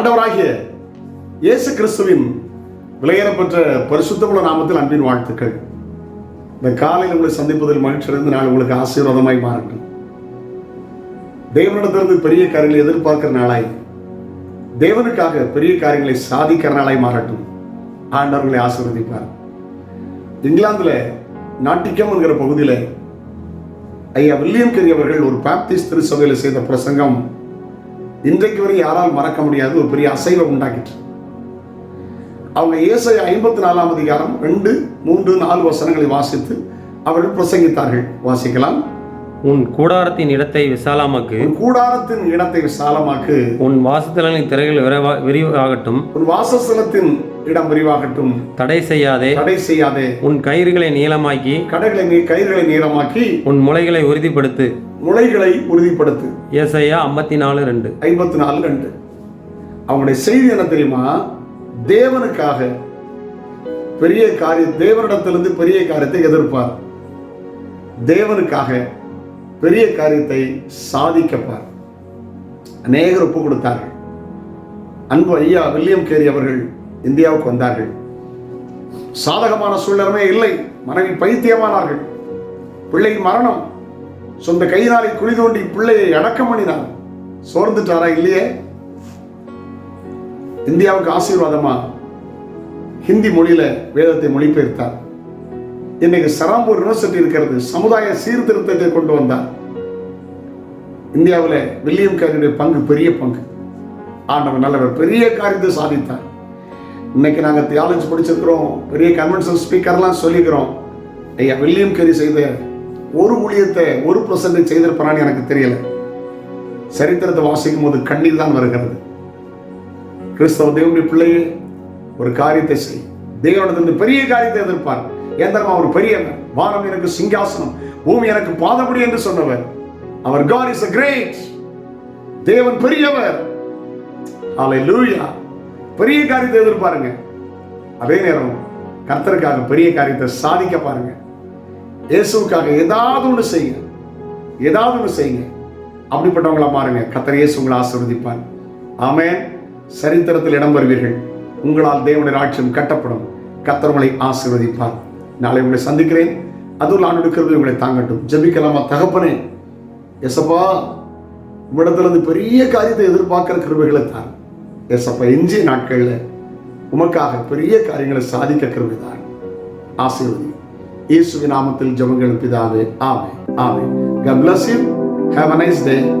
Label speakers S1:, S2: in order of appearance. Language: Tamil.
S1: ஆண்டவராகிய இயேசு கிறிஸ்துவின் விலையேறப்பெற்ற பரிசுத்தமுள்ள நாமத்தில் அன்பின் வாழ்த்துக்கள். இந்த காலையில் உங்களை சந்திப்பதில் மகிழ்ச்சியடைந்து நான் உங்களுக்கு ஆசீர்வாதமாய் மாறட்டும். தேவனிடத்திலிருந்து பெரிய காரியங்களை எதிர்பார்க்கிற நாளாய் தேவனுக்காக பெரிய காரியங்களை சாதிக்கிற நாளாய் மாறட்டும். ஆண்டவர்களை ஆசீர்வதிப்பார். இங்கிலாந்துல நாட்டிக்கம் என்கிற பகுதியில் ஐயா வில்லியம் கெரி அவர்கள் ஒரு பாப்டிஸ்ட் திருச்சபையில் செய்த பிரசங்கம் இன்றைக்கு வரை யாரால் மறக்க முடியாது ஒரு பெரிய அசைவை உண்டாக்கிட்டு. அவங்க இயேசை ஐம்பத்தி நாலாம் அதிகாரம் ரெண்டு மூன்று நாலு வசனங்களை வாசித்து அவர்கள் பிரசங்கித்தார்கள். வாசிக்கலாம்.
S2: உன் கூடாரத்தின் இடத்தை விசாலமாக்கு.
S1: கூடாரத்தின் இடத்தை விசாலமாக்கு.
S2: உன் வாசத்தலனின் திரைகள் விரைவா விரிவாகட்டும்.
S1: உன் வாசஸ்தலத்தின் இடம் விரிவாகட்டும்.
S2: தடை செய்யாதே.
S1: தடை செய்யாதே.
S2: உன் கயிறுகளை நீளமாக்கி.
S1: கடைகளை நீ கயிறுகளை நீளமாக்கி.
S2: உன் முளைகளை உறுதிப்படுத்து.
S1: முளைகளை உறுதிப்படுத்து.
S2: ஏசையா ஐம்பத்தி நாலு ரெண்டு.
S1: ஐம்பத்தி நாலு ரெண்டு. அவங்களுடைய செய்தி என்ன தெரியுமா? தேவனுக்காக பெரிய காரியம் தேவனிடத்திலிருந்து பெரிய காரியத்தை எதிர்ப்பார். தேவனுக்காக பெரிய காரியத்தை சாதிக்கப்பார் அநேகர் ஒப்பு கொடுத்தார்கள். அன்பு ஐயா வில்லியம் கேரி அவர்கள் இந்தியாவுக்கு வந்தார்கள். சாதகமான சூழ்நிலைமே இல்லை. மனைவி பைத்தியமானார்கள். பிள்ளையின் மரணம் சொந்த கையினாலே குழி தோண்டி பிள்ளையை அடக்கம் பண்ணினார். சோர்ந்துட்டாரா இல்லையே? இந்தியாவுக்கு ஆசீர்வாதமா? ஹிந்தி மொழியில வேதத்தை மொழிபெயர்த்தார். இன்னைக்கு சராம்பூர் யூனிவர்சிட்டி இருக்கிறது சமுதாய சீர்திருத்தத்தை கொண்டு வந்தார். இந்தியாவில் வில்லியம் கேரியுடைய பங்கு பெரிய பங்கு. ஆண்டவர் நல்லவர் பெரிய காரியத்தை சாதித்தார். இன்னைக்கு நாங்கள் தியாலஜி படிச்சிருக்கிறோம் பெரிய கன்வென்ஷன் ஸ்பீக்கர்லாம் சொல்லிக்கிறோம். ஐயா வில்லியம் கேரி செய்த ஒரு ஊழியத்தை ஒரு பர்சன்டேஜ் செய்திருப்பான்னு எனக்கு தெரியல. சரித்திரத்தை வாசிக்கும் போது கண்ணீர் தான் வருகிறது. கிறிஸ்தவ தேவனுடைய பிள்ளையே ஒரு காரியத்தை செய். தேவனத்திலிருந்து பெரிய காரியத்தை எதிர்ப்பார். ஏந்தரமா ஒரு பெரிய வானம் எனக்கு சிங்காசனம் பூமி எனக்கு பாதபடி என்று சொன்னவர். அவர் காட் இஸ் கிரேட் தேவன் பெரியவர். ஹalleluya பெரிய காரியத்தை எதிர்பாருங்க. அதே நேரம் கர்த்தருக்காக பெரிய காரியத்தை சாதிக்க பாருங்க. இயேசுக்காக ஏதாவது ஒன்று செய்யுங்க. ஏதாவது ஒன்று செய்யுங்க. அப்படிப்பட்டவங்களா மாறுங்க. கத்தர் இயேசு உங்களை ஆசீர்வதிப்பார். ஆமேன். சரித்திரத்தில் இடம் வருவீர்கள் உங்களால் தேவனுடைய ராட்சியம் கட்டப்படும். கத்தர் உங்களை ஆசீர்வதிப்பார். நாளை உங்களை சந்திக்கிறேன். அதுவும் நான் எடுக்கிறது உங்களை தாங்கட்டும். ஜபிக்கலாமா தகப்பனே. எசப்பா உம்மிடத்திலிருந்து பெரிய காரியத்தை எதிர்பார்க்கிற கிருபைகளை தான் எசப்பா எஞ்சிய நாட்களில் உமக்காக பெரிய காரியங்களை சாதிக்க கிருபைதான் ஆசீர்வதி இயேசுவின் நாமத்தில் ஜெபங்கள் பிதாவே ஆமே ஆமே God bless you. Have a nice day.